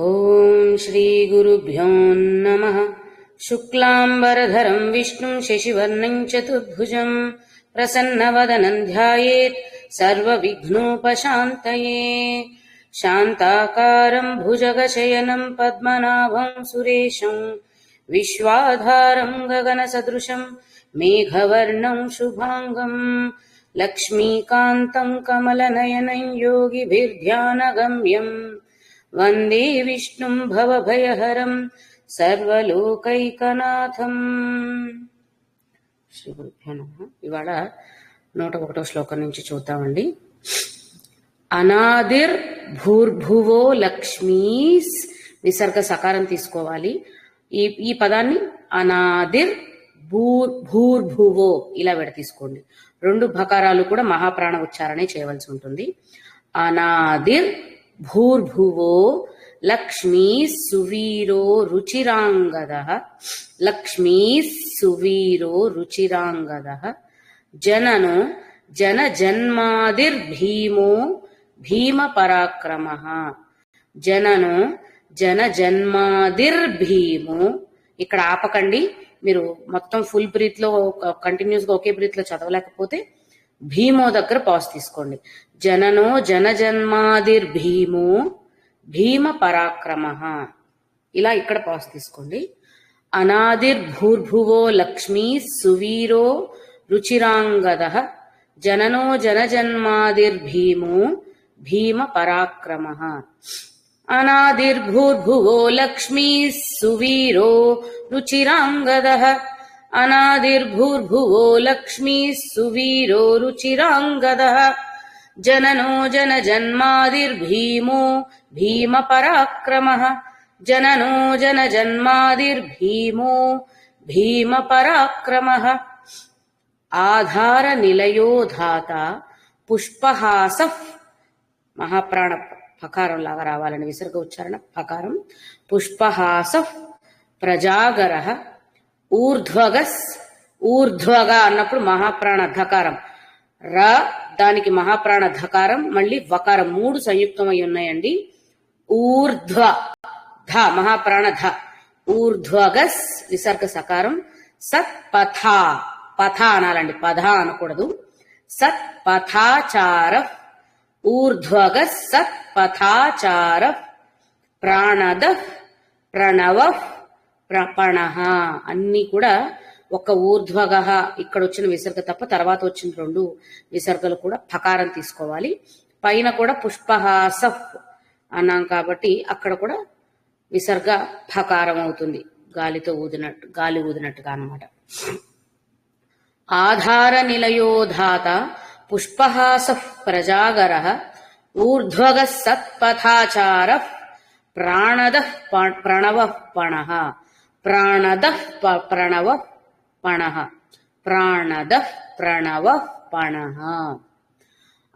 ॐ श्रीगुरुभ्यो नमः। शुक्लाम्बरधरम् विष्णुम् शशिवर्णम् चतुर्भुजम् प्रसन्नवदनम् ध्यायेत् सर्वविघ्नोपशान्तये। शान्ताकारम् भुजगशयनम् पद्मनाभम् सुरेशम् विश्वाधारम् गगनसदृशम् मेघवर्णम् शुभाङ्गम् लक्ष्मीकान्तम् कमलनयनम् योगिभिर्ध्यानगम्यम् वन्दे विष्णुम् भवभयहरम् సర్వలోకైకనాథం శ్రీ గురుభ్యో నమ ఇవాళ నూట ఒకటో శ్లోకం నుంచి చూద్దామండి అనాదిర్ భూర్భువో లక్ష్మీస్ విసర్గ సకారం తీసుకోవాలి ఈ ఈ పదాన్ని అనాదిర్ భూర్ భూర్భువో ఇలా విడ తీసుకోండి రెండు భకారాలు కూడా మహాప్రాణ ఉచ్చారణే చేయవలసి ఉంటుంది అనాదిర్ భూర్భువో లక్ష్మీ సువీరో రుచిరాంగద లక్ష్మీ సువీరో రుచిరాంగద జనను జన జన్మాదిర్భీమో భీమ పరాక్రమ జనను జన జన్మాదిర్భీమో ఇక్కడ ఆపకండి. మీరు మొత్తం ఫుల్ బ్రీత్లో కంటిన్యూస్గా ఒకే బ్రీత్లో చదవలేకపోతే భీమో దగ్గర పాస్ తీసుకోండి. జననో జన జన్మాదిర్భీమో భీమ పరాక్రమ. ఇలా ఇక్కడ పాస్ తీసుకోండి. అనాదిర్ భూర్భువో లక్ష్మీ సువీరో రుచిరాంగద. జననో జనజన్మాదిర్భీమో భీమ పరాక్రమ. అనాదిర్భూర్భువో లక్ష్మీ సువీరో రుచిరాంగద. అనాదిర్భూర్భువో లక్ష్మీ సువీరో రుచిరాంగద జననో జన జన్మాదిర్భీమో భీమ పరాక్రమ జననో జన జన్మాదిర్భీమో భీమ పరాక్రమ ఆధార నిలయో ధాత పుష్పహాస మహాప్రాణ పకారం లాగా రావాలని విసర్గ ఉచ్చారణ పకారం పుష్పహాస ప్రజాగర। ఊర్ధ్వగస్ ఊర్ధ్వగ అన్నప్పుడు మహాప్రాణ ధకారం ర దానికి మహాప్రాణ ధకారం మళ్ళీ వకారం మూడు సంయుక్తమై ఉన్నాయండి. ఊర్ధ్వ ధ మహాప్రాణ ధ ఊర్ధ్వగస్ విసర్గ సకారం. సత్ పథ పథ అనాలండి పథ అనకూడదు. సత్ పథాచార ఊర్ధ్వగ సత్ పథాచార ప్రాణద ప్రణవ ప్రపణ అన్ని కూడా ఒక ఊర్ధ్వగ ఇక్కడ వచ్చిన విసర్గ తప్ప తర్వాత వచ్చిన రెండు విసర్గలు కూడా ఫకారం తీసుకోవాలి. పైన కూడా పుష్పహాస అన్నాం కాబట్టి అక్కడ కూడా విసర్గ ఫకారం అవుతుంది. గాలితో ఊదినట్టు గాలి ఊదినట్టుగా అన్నమాట. ఆధార నిలయోధాత పుష్పహాస ప్రజాగర ఊర్ధ్వగ సత్పథాచార ప్రాణద ప్రణవ పణ प्राणदः प्रणवः पणः। प्राणदः प्रणवः पणः।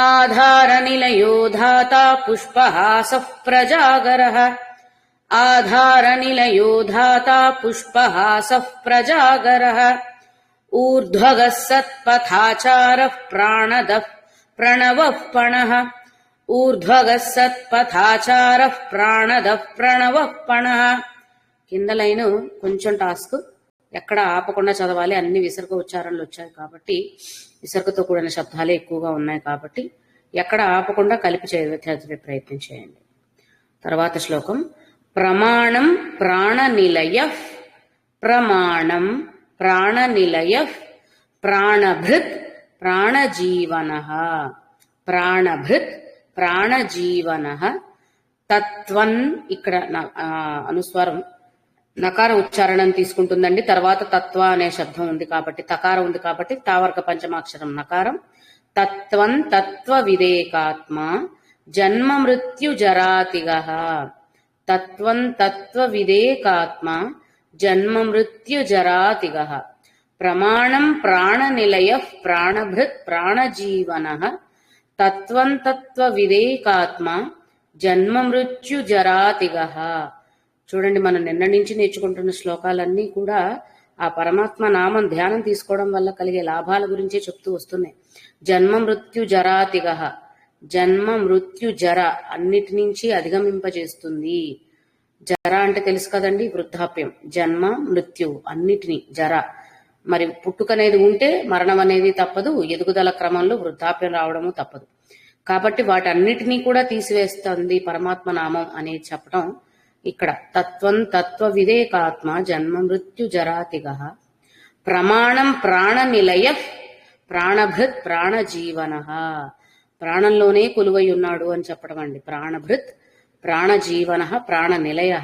आधारनिलयो धाता पुष्पहासः प्रजागरः। आधारनिलयो धाता पुष्पहासः प्रजागरः। ऊर्ध्वगः सत्पथाचारः प्राणदः प्रणवः पणः। ऊर्ध्वगः सत्पथाचारः प्राणदः प्रणवः पणः। కింద లైన్ కొంచెం టాస్క్. ఎక్కడ ఆపకుండా చదవాలి అన్ని విసర్గ ఉచ్చారణలు వచ్చాయి కాబట్టి విసర్గతో కూడిన శబ్దాలే ఎక్కువగా ఉన్నాయి కాబట్టి ఎక్కడ ఆపకుండా కలిపి చదివే ప్రయత్నం చేయండి. తర్వాత శ్లోకం ప్రమాణం ప్రాణనిలయ ప్రమాణం ప్రాణనిలయ ప్రాణభృత్ ప్రాణజీవన ప్రాణభృత్ ప్రాణజీవన తత్వన్ ఇక్కడ అనుస్వారం నకార ఉచ్చారణం తీసుకుంటుందండి. తర్వాత తత్వ అనే శబ్దం ఉంది కాబట్టి తకారం ఉంది కాబట్టి తావర్గ పంచమాక్షరం నకారం. తత్వం తత్వ వివేకాత్మ జన్మ మృత్యు జరాతిగ తత్వం తత్వ వివేకాత్మ జన్మ మృత్యు జరాతిగ ప్రమాణం ప్రాణనిలయ ప్రాణభృత్ ప్రాణజీవన. తత్వం తత్వ వివేకాత్మ జన్మ మృత్యు జరాతిగ చూడండి మనం నిన్న నుంచి నేర్చుకుంటున్న శ్లోకాలన్నీ కూడా ఆ పరమాత్మ నామం ధ్యానం తీసుకోవడం వల్ల కలిగే లాభాల గురించే చెప్తూ వస్తున్నాయి. జన్మ మృత్యు జరాతిగ జన్మ మృత్యు జర అన్నిటి నుంచి అధిగమింపజేస్తుంది. జర అంటే తెలుసు కదండి వృద్ధాప్యం. జన్మ మృత్యు అన్నిటినీ జర. మరి పుట్టుక అనేది ఉంటే మరణం అనేది తప్పదు ఎదుగుదల క్రమంలో వృద్ధాప్యం రావడము తప్పదు. కాబట్టి వాటన్నిటినీ కూడా తీసివేస్తుంది పరమాత్మ నామం అనేది చెప్పడం ఇక్కడ తత్వం తత్వ వివేకాత్మ జన్మ మృత్యు జరాతిగ. ప్రమాణం ప్రాణ నిలయ ప్రాణభృత్ ప్రాణజీవన. ప్రాణంలోనే కొలువై ఉన్నాడు అని చెప్పడం అండి. ప్రాణభృత్ ప్రాణజీవన ప్రాణ నిలయ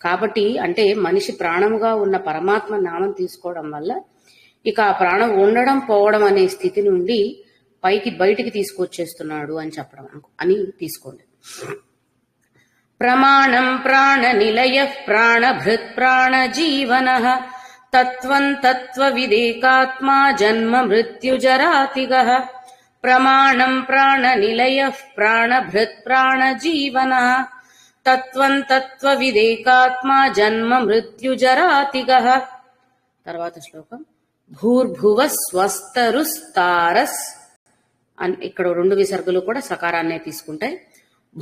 కాబట్టి అంటే మనిషి ప్రాణముగా ఉన్న పరమాత్మ నామం తీసుకోవడం వల్ల ఇక ఆ ప్రాణం ఉండడం పోవడం అనే స్థితి నుండి పైకి బయటికి తీసుకొచ్చేస్తున్నాడు అని చెప్పడం అని తీసుకోండి. ప్రమాణం ప్రాణ నిలయ ప్రాణభృత్ ప్రాణజీవన తత్వం తత్వ విదేకాత్మా జన్మ మృత్యుజరాతిగ ప్రమాణం ప్రాణ నిలయ ప్రాణభృత్ ప్రాణజీవన తత్వం తత్వ విదేకాత్మా జన్మ మృత్యుజరాతిగ తర్వాత శ్లోకం భూర్భువ స్వస్తరుస్తారస్ అన్ ఇక్కడ రెండు విసర్గలు కూడా సకారాన్నే తీసుకుంటాయి.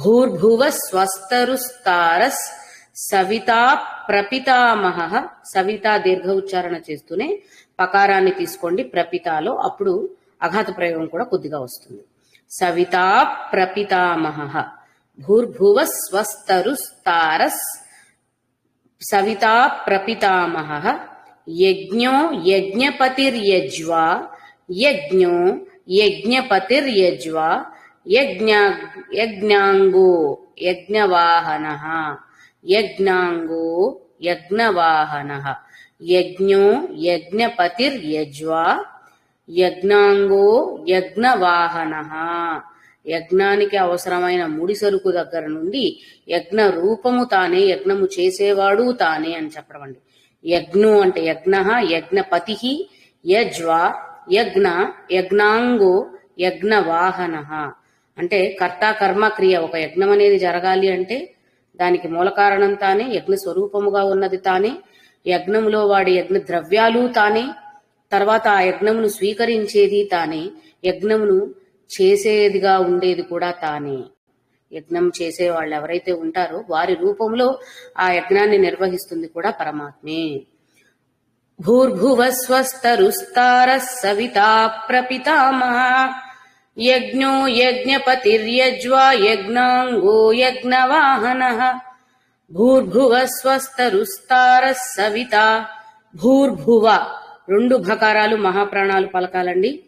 భూర్భువ స్వస్తరుస్తారస్ సవితా ప్రపితామహ. సవితా దీర్ఘ ఉచ్చారణ చేస్తూనే పకారాన్ని తీసుకోండి ప్రపితాలో. అప్పుడు అఘాత ప్రయోగం కూడా కొద్దిగా వస్తుంది. సవితా ప్రపితామహ. భూర్భువ స్వస్తరుస్తారస్ సవితా ప్రపితామహ. యజ్ఞో యజ్ఞపతిర్యజ్వా. యజ్ఞో యజ్ఞపతిర్యజ్వా. యజ్ఞ యజ్ఞాంగో యజ్ఞవాహన. యజ్ఞాంగో యజ్ఞవాహన. యజ్ఞో యజ్ఞపతిర్యజ్వా. యజ్ఞాంగో యజ్ఞవాహన. యజ్ఞానికి అవసరమైన ముడి సరుకు దగ్గర నుండి యజ్ఞ రూపము తానే యజ్ఞము చేసేవాడు తానే అని చెప్పడం అండి. యజ్ఞు అంటే యజ్ఞ యజ్ఞపతి యజ్వా యజ్ఞ యజ్ఞాంగో యజ్ఞవాహన. అంటే కర్త కర్మ క్రియ ఒక యజ్ఞం అనేది జరగాలి అంటే దానికి మూల కారణం తానే యజ్ఞ స్వరూపముగా ఉన్నది తానే యజ్ఞములో వాడి యజ్ఞ ద్రవ్యాలు తానే తర్వాత ఆ యజ్ఞమును స్వీకరించేది తానే యజ్ఞమును చేసేదిగా ఉండేది కూడా తానే. యజ్ఞం చేసే వాళ్ళు ఎవరైతే ఉంటారో వారి రూపంలో ఆ యజ్ఞాన్ని నిర్వహిస్తుంది కూడా పరమాత్మే. భూర్భువ స్వస్తరుస్తార సవితా ప్రపితామహ. యజ్ఞో యజ్ఞపతిర్యజ్వా యజ్ఞాంగో యజ్ఞవాహన. భూర్భువ స్వస్తరుస్తార సవిత. భూర్భువ రెండు భకారాలు మహాప్రాణాలు పలకాలండి.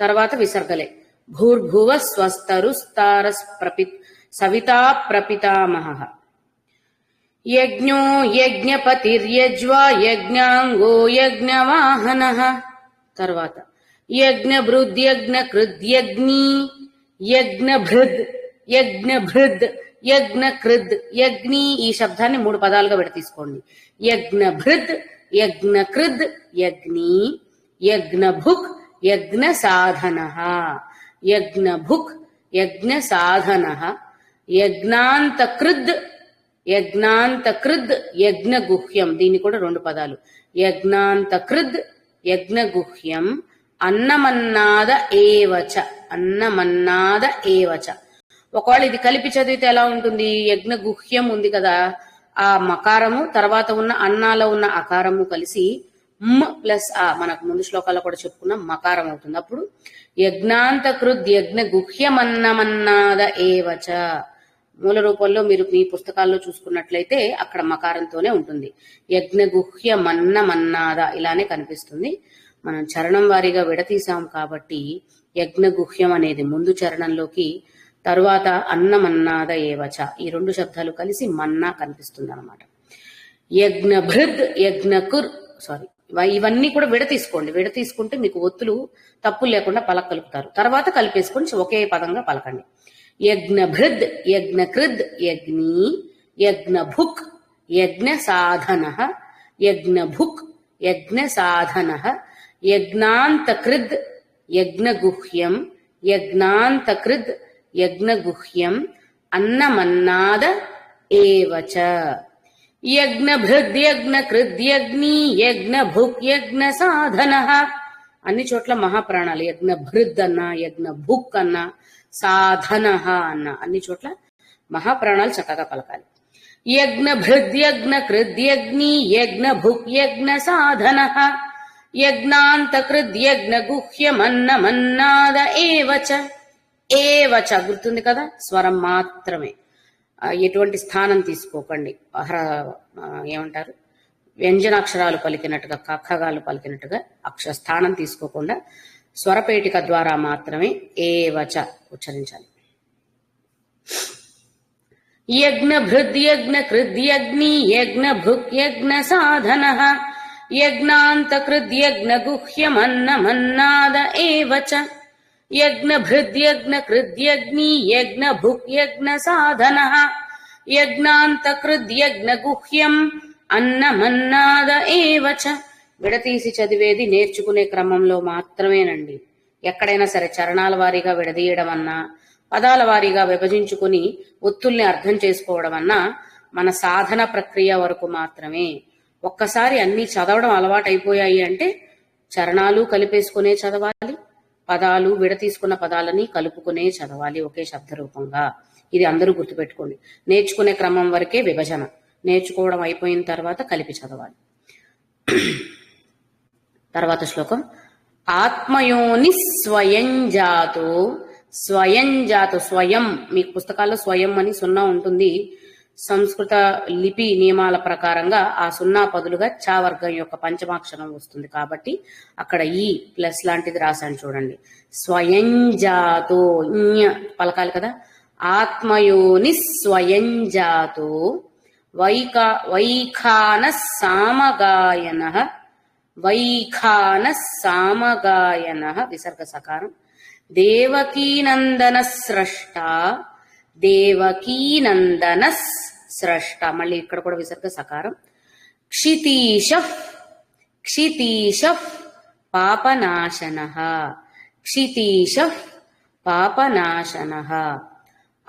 తర్వాత విసర్గలే. భూర్భువ స్వస్తరుస్తార ప్రపి సవితా ప్రపితామహ. యజ్ఞో యజ్ఞపతిర్యజ్వా యజ్ఞాంగో యజ్ఞవాహన. తర్వాత యజ్ఞభృద్యజ్ఞ కృద్యగ్ని యజ్ఞభృద్ యజ్ఞభృద్ యజ్ఞకృద్ యజ్ఞి ఈ శబ్దాన్ని మూడు పదాలుగా విడ తీసుకోండి. యజ్ఞభృద్ యజ్ఞకృద్ యజ్ఞి యజ్ఞభుక్ యజ్ఞ సాధన యజ్ఞభుక్ యజ్ఞ సాధన యజ్ఞాంతకృద్ యజ్ఞాంతకృద్ యజ్ఞగుహ్యం దీన్ని కూడా రెండు పదాలు. యజ్ఞాంతకృద్ యజ్ఞగుహ్యం అన్నమన్నాద ఏవచ అన్నమన్నాద ఏవచ. ఒకవేళ ఇది కలిపి చదివితే ఎలా ఉంటుంది? యజ్ఞ గుహ్యం ఉంది కదా. ఆ మకారము తర్వాత ఉన్న అన్నాలో ఉన్న అకారము కలిసి మ్ ప్లస్ ఆ మనకు ముందు శ్లోకాల్లో కూడా చెప్పుకున్న మకారం అవుతుంది. అప్పుడు యజ్ఞాంతకృద్ యజ్ఞ గుహ్యమన్నమన్నాద ఏవచ. మూల రూపంలో మీరు మీ పుస్తకాల్లో చూసుకున్నట్లయితే అక్కడ మకారంతోనే ఉంటుంది. యజ్ఞ గుహ్య మన్న మన్నాద ఇలానే కనిపిస్తుంది. మనం చరణం వారీగా విడతీసాం కాబట్టి యజ్ఞ గుహ్యం అనేది ముందు చరణంలోకి తరువాత అన్నమన్నాద ఏవచ. ఈ రెండు శబ్దాలు కలిసి మన్నా కనిపిస్తుంది అనమాట యజ్ఞభృద్ యజ్ఞకుర్ సారీ ఇవన్నీ కూడా విడతీసుకోండి. విడతీసుకుంటే మీకు ఒత్తులు తప్పులు లేకుండా పలక కలుపుతారు తర్వాత కలిపేసుకొని ఒకే పదంగా పలకండి. యజ్ఞభృద్ యజ్ఞకృద్ యజ్ఞి యజ్ఞభుక్ యజ్ఞ సాధన యజ్ఞభుక్ యజ్ఞ సాధన యజ్ఞాంతకృద్ యజ్ఞగుహ్యం యజ్ఞాంతకృద్ యజ్ఞగుహ్యం అన్నమన్నాద ఏవచ యజ్ఞభృద్యజ్ఞకృద్యగ్ని యజ్ఞభుక్ యజ్ఞ సాధన అన్ని చోట్ల మహాప్రాణాలు యజ్ఞ భృద్ అన్న యజ్ఞ భుక్ అన్న సాధన అన్న అన్ని చోట్ల మహాప్రాణాలు చక్కగా పలకాలి. యజ్ఞభృద్యజ్ఞకృద్యజ్ఞీ యజ్ఞభుక్యజ్ఞ సాధన యజ్ఞాంతకృద్యజ్ఞగుహ్యమన్నమన్నాద ఏవచ ఏవచ గుర్తుంది కదా? స్వరం మాత్రమే. ఎటువంటి స్థానం తీసుకోకండి. అహర ఏమంటారు? వ్యంజనాక్షరాలు పలికినట్టుగా కక్కగాలు పలికినట్టుగా అక్ష స్థానం తీసుకోకుండా స్వరపేటిక ద్వారా మాత్రమే ఏవచ ఉచ్చరించాలి. యజ్ఞ భృద్యజ్ఞ కృద్యగ్ని యజ్ఞ భృక్యజ్ఞ సాధన యజ్ఞ సాధన. కృద్యజ్ఞి యజ్ఞ భుక్యజ్ఞ సాధన యజ్ఞాంత కృద్యజ్ఞ అన్నమన్నాద ఏవచ విడతీసి చదివేది నేర్చుకునే క్రమంలో మాత్రమేనండి. ఎక్కడైనా సరే చరణాల వారీగా విడదీయడం అన్నా పదాల వారీగా విభజించుకుని ఒత్తుల్ని అర్థం చేసుకోవడం అన్నా మన సాధన ప్రక్రియ వరకు మాత్రమే. ఒక్కసారి అన్ని చదవడం అలవాటైపోయాయి అంటే చరణాలు కలిపేసుకునే చదవాలి పదాలు విడతీసుకున్న పదాలని కలుపుకునే చదవాలి ఒకే శబ్ద రూపంగా ఇది అందరూ గుర్తుపెట్టుకోండి. నేర్చుకునే క్రమం వరకే విభజన. నేర్చుకోవడం అయిపోయిన తర్వాత కలిపి చదవాలి. తర్వాత శ్లోకం. ఆత్మయోని స్వయం జాతో. స్వయం జాతో స్వయం. మీకు పుస్తకాల్లో స్వయం అని సున్నా ఉంటుంది. సంస్కృత లిపి నియమాల ప్రకారంగా ఆ సున్నా పదులుగా చా వర్గం యొక్క పంచమాక్షరం వస్తుంది కాబట్టి అక్కడ ఈ ప్లస్ లాంటిది రాశాను చూడండి. స్వయం జాతో పలకాలి కదా. ఆత్మయోని స్వయం జాతో వైకా వైఖాన సామగాయన వైఖాన సామగాయన విసర్గ సకారం. దేవకీనందన స్రష్ట దేవకీనందన స్రష్ట మళ్ళీ ఇక్కడ కూడా విసర్గ సకారం. క్షితీశ క్షితీశ పాపనాశన. క్షితీశ పాపనాశన.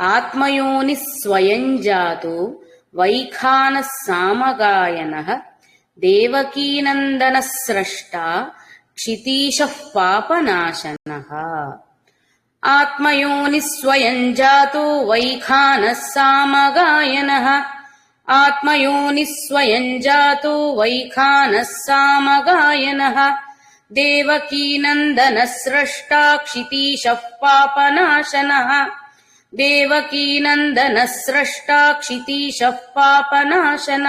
ఆత్మయోని స్వయం జాతో వైఖాన సామగాయన. దేవకీనందన స్రష్ట క్షితీష పాపనాశన. ఆత్మయోని స్వయం జాతో వైఖాన సామగాయన. ఆత్మయోని స్వయం జాతో వైఖాన సామగాయన. దేవకీనందన స్రష్టా క్షితీశ పాపనాశన. దేవకీనందన స్రష్టా క్షితీశ పాపనాశన.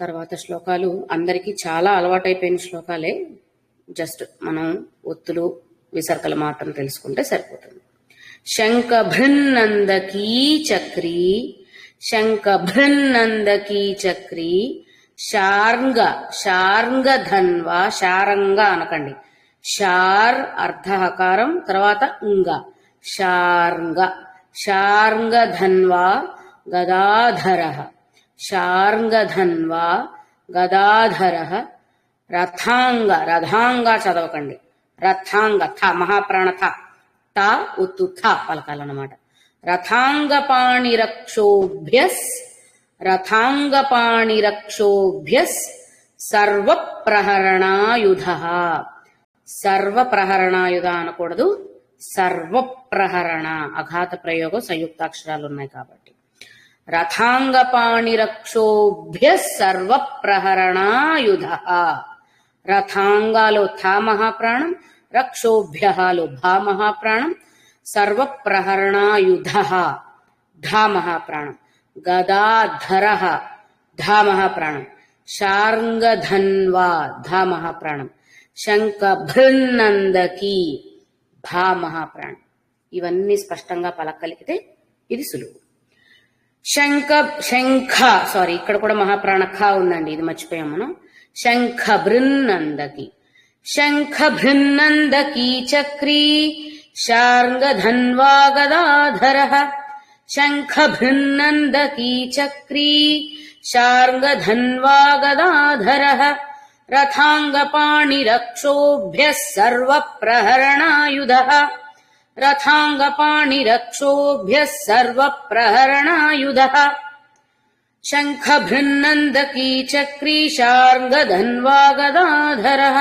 తర్వాత శ్లోకాలు అందరికీ చాలా అలవాటైపోయిన శ్లోకాలే. జస్ట్ మనం ఒత్తులు విసర్గల మాత్రం తెలుసుకుంటే సరిపోతుంది. శంఖ భృన్నందకీ చక్రీ శంఖ భృన్నందకీ చక్రీ శార్ంగ శార్ంగ ధన్వ శారంగ అనకండి. శార్ అర్ధహకారం తర్వాత ఉంగ. శార్ంగ శార్ంగ ధన్వా గదాధర. శార్ంగధన్వా గదాధర. రథాంగ రథాంగ చదవకండి. రథాంగ థ మహాప్రాణ థ తా ఉత్తు థ పలకాలన్నమాట. రథాంగపాణిరక్షోభ్యస్ రథాంగపాణిరక్షోభ్యస్ సర్వప్రహరణాయుధ. సర్వప్రహరణాయుధ అనకూడదు సర్వప్రహరణ అఘాత ప్రయోగం సంయుక్తాక్షరాలు ఉన్నాయి కాబట్టి. రథాంగపాణిరక్షోభ్య సర్వప్రహరణాయుధ. రథాంగాలో థా మహాప్రాణం రక్షోభ్యలో భా మహాప్రాణం సర్వప్రహరణాయుధ ధా మహాప్రాణం గదాధర ధా మహాప్రాణం శార్ంగధన్వా ధా మహాప్రాణం శంఖ భృన్నందకి భా మహాప్రాణం. ఇవన్నీ స్పష్టంగా పలకలిపితే ఇది సులువు. శంఖ శంఖ సారీ ఇక్కడ కూడా మహాప్రాణ ఖ ఉందండి ఇది మర్చిపోయాం మనం. शङ्खभृन्नन्दकी। शङ्खभृन्नन्दकीचक्री शार्ङ्गधन्वागदाधरः। शङ्खभृन्नन्दकीचक्री शार्ङ्गधन्वागदाधरः। रथाङ्गपाणिरक्षोभ्यः सर्वप्रहरणायुधः। रथाङ्गपाणिरक्षोभ्यः सर्वप्रहरणायुधः। शङ्खभृन्नन्दकीचक्रीशार्ग धन्वागदाधरः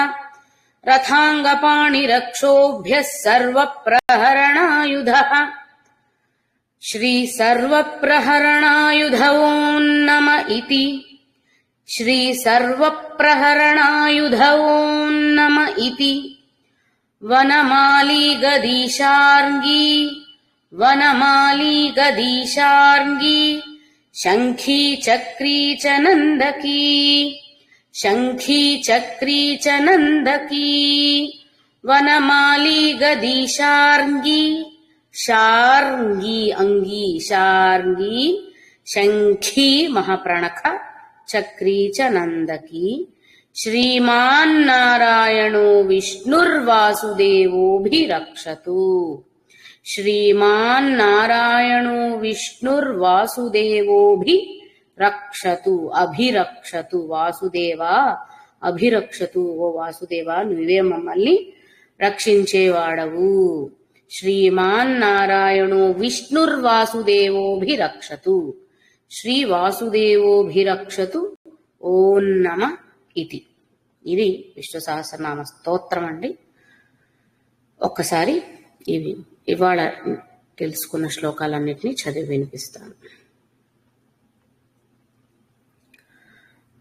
रथाङ्गपाणिरक्षोभ्यः सर्वप्रहरणायुधः। श्रीसर्वप्रहरणायुध ॐ नम इति। श्रीसर्वप्रहरणायुध ॐ नम इति। वनमालिगदीशार्गी वनमालिगदीशार्गी शङ्खी चक्री च नन्दकी। शङ्खी चक्री च नन्दकी। वनमाली गदीशार्ङ्गी शार्ङ्गी अङ्गी शार्ङ्गी। शङ्खी महाप्रणख चक्री च नन्दकी। श्रीमान्नारायणो विष्णुर्वासुदेवोऽभिरक्षतु శ్రీమాన్నారాయణో విష్ణుర్వాసుదేవోభి రక్షతు అభిరక్షతు వాసుదేవా అభిరక్షతు ఓ వాసుదేవా నువ్వే మమ్మల్ని రక్షించేవాడవు. శ్రీమాన్నారాయణో విష్ణుర్వాసుదేవోభిరక్షతు శ్రీ వాసుదేవోభిరక్షతు ఓం నమ ఇది. ఇది విష్ణు సహస్రనామ స్తోత్రం అండి. ఒక్కసారి ఇవి ఇవాళ తెలుసుకున్న శ్లోకాలన్నిటినీ చదివి వినిపిస్తాను.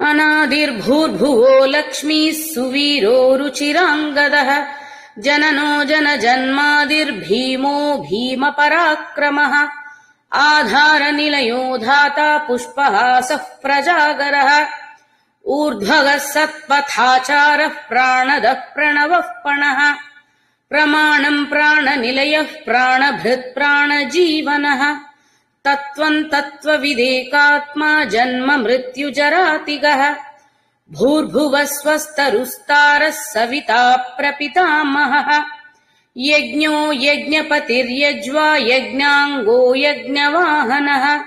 అనాదిర్భూర్భువో లక్ష్మీ సువీరో రుచిరాంగద జననో జన జన్మాదిర్భీమో భీమ పరాక్రమ ఆధార నిలయో ధాత పుష్పహాస ప్రజాగర ఊర్ధ్వగ సత్పథాచార ప్రాణద ప్రణవ పణః प्रमाणम् प्राणनिलयः प्राणभृत् प्राणजीवनः। तत्त्वम् तत्त्वविदेकात्मा जन्म मृत्युजरातिगः। भूर्भुवः स्वस्तरुस्तारः सविता प्रपितामहः। यज्ञो यज्ञपतिर्यज्वा यज्ञाङ्गो यज्ञवाहनः।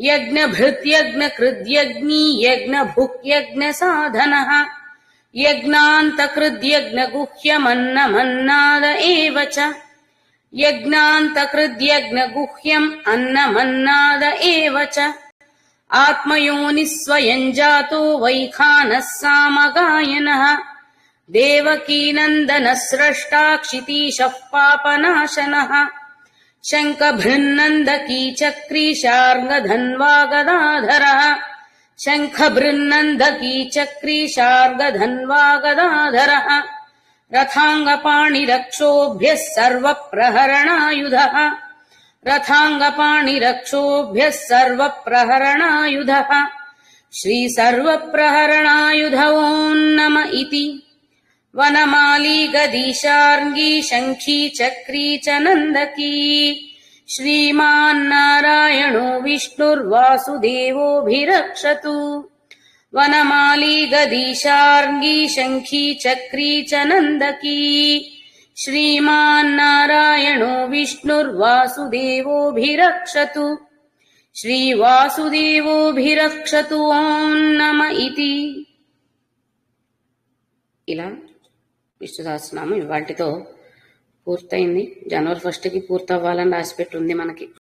यज्ञभृत्यज्ञकृद्यज्ञी यज्ञभुक्यज्ञसाधनः यज्ञान्तकृद्यज्ञगुह्यमन्नमन्नाद एव च। यज्ञान्तकृद्यज्ञगुह्यम् अन्नमन्नाद एव च। आत्मयोनिः स्वयम् जातो वैखानः सामगायनः। देवकीनन्दनः स्रष्टा क्षितीशः पापनाशनः। शङ्खभृन्नन्दकी चक्रीशार्ङ्गधन्वा गदाधरः शङ्खभृन्नन्दकी चक्रीशार्गधन्वा गदाधरः रथाङ्गपाणिरक्षोभ्यः सर्वप्रहरणायुधः रथाङ्गपाणिरक्षोभ्यः सर्वप्रहरणायुधः श्रीसर्वप्रहरणायुध ॐ नम इति। वनमाली गदीशार्ङ्गी शङ्खी चक्री च नन्दकी श्रीमान्नारायणो विष्णुर्वासुदेवोऽभिरक्षतु वनमाली गदीशार्ङ्गी शङ्खी चक्री च नन्दकी श्रीमान्नारायणो विष्णुर्वासुदेवोऽभिरक्षतु श्रीवासुदेवोऽभिरक्षतु ॐ नम इति ఇలా విష్ణు సహస్రనామం ఇవాటితో పూర్తయింది. జనవరి ఫస్ట్కి పూర్తవ్వాలని రాసిపెట్టి ఉంది మనకి.